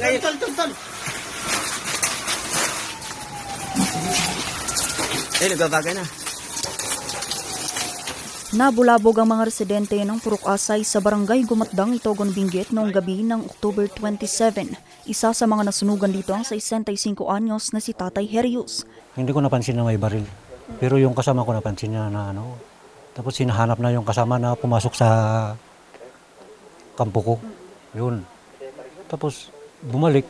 Ngayon, tol, tol, tol. Eh, nagbabagay na. Nabulabog ang mga residente ng Purok Asay sa barangay Gumatdang, Itogon, Benguet noong gabi ng October 27. Isa sa mga nasunugan dito ang 65 anyos na si Tatay Herius. Hindi ko napansin na may baril. Pero yung kasama ko napansin niya na ano. Tapos sinahanap na yung kasama na pumasok sa kampo ko. Yun. Tapos bumalik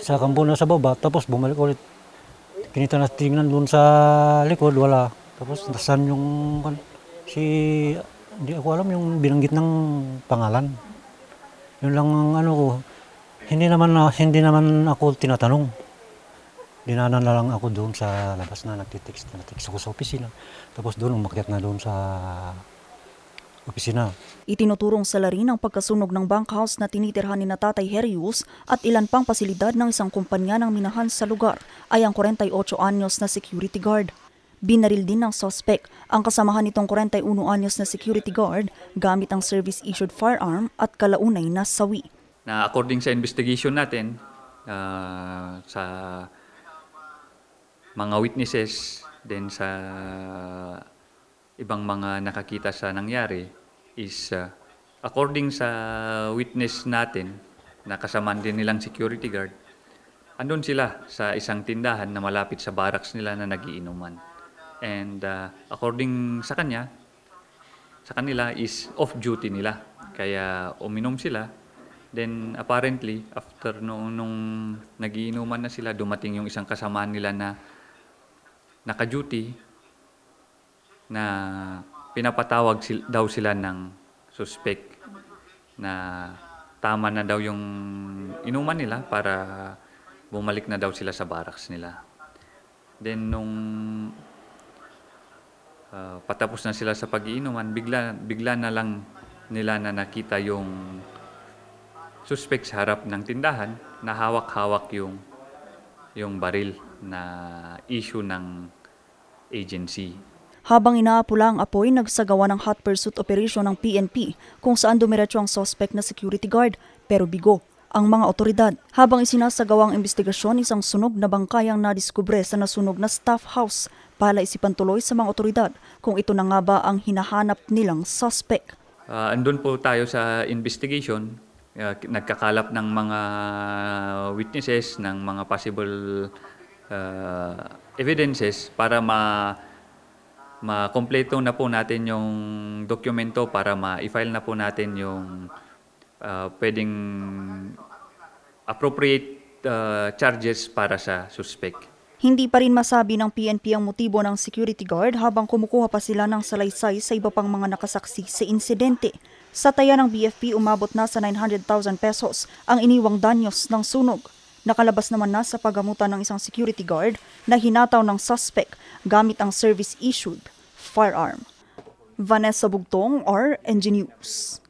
sa kampo na sa baba. Tapos bumalik ulit. Kinita na tingnan doon sa likod, wala. Tapos nasan yung si hindi ako alam yung binanggit ng pangalan. Yun lang ang ano ko. Hindi naman na, hindi naman ako tinatanong. Dinanan na lang ako doon sa labas na nagtitext na nagtitext ako sa opisina. Tapos doon umakyat na doon sa opisina. Itinuturong sa larin ang pagkasunog ng bunkhouse na tinitirhan ni na Tatay Herius at ilan pang pasilidad ng isang kumpanya ng minahan sa lugar ay ang 48 anyos na security guard. Binaril din ng suspect ang kasamahan nitong 41 anyos na security guard gamit ang service-issued firearm at kalaunay na sawi. na according sa investigation natin ah, sa mga witnesses then sa ibang mga nakakita sa nangyari is ah, according sa witness natin na kasamaan din nilang security guard andun sila sa isang tindahan na malapit sa barracks nila na nagiinuman and ah, according sa kanya sa kanila is off duty nila. Kaya uminom sila. Then apparently, after nung, nung nagiinuman na sila, dumating yung isang kasamaan nila na naka-duty na pinapatawag sil- daw sila ng suspect na tama na daw yung inuman nila para bumalik na daw sila sa barracks nila. Then nung Ah, patapos na sila sa pag-iinuman, bigla, bigla na lang nila na nakita yung suspect sa harap ng tindahan na hawak-hawak yung, yung baril na issue ng agency. Habang inaapula ang apoy, nagsagawa ng hot pursuit operation ng PNP kung saan dumiretso ang suspect na security guard pero bigo ang mga otoridad. Habang isinasagawa ang investigasyon, isang sunog na bangkay ang nadiskubre sa nasunog na staff house. Pala isipan tuloy sa mga otoridad kung ito na nga ba ang hinahanap nilang suspect. Ah, andun po tayo sa investigation. Ah, nagkakalap ng mga witnesses, ng mga possible ah, evidences para ma ma-kompleto na po natin yung dokumento para ma-file na po natin yung ah, pwedeng appropriate ah, charges para sa suspect. Hindi pa rin masabi ng PNP ang motibo ng security guard habang kumukuha pa sila ng salaysay sa iba pang mga nakasaksi sa insidente. Sa taya ng BFP, umabot na sa 900,000 pesos ang iniwang danyos ng sunog. Nakalabas naman na sa pagamutan ng isang security guard na hinataw ng suspect gamit ang service-issued firearm. Vanessa Bugtong, RNG News.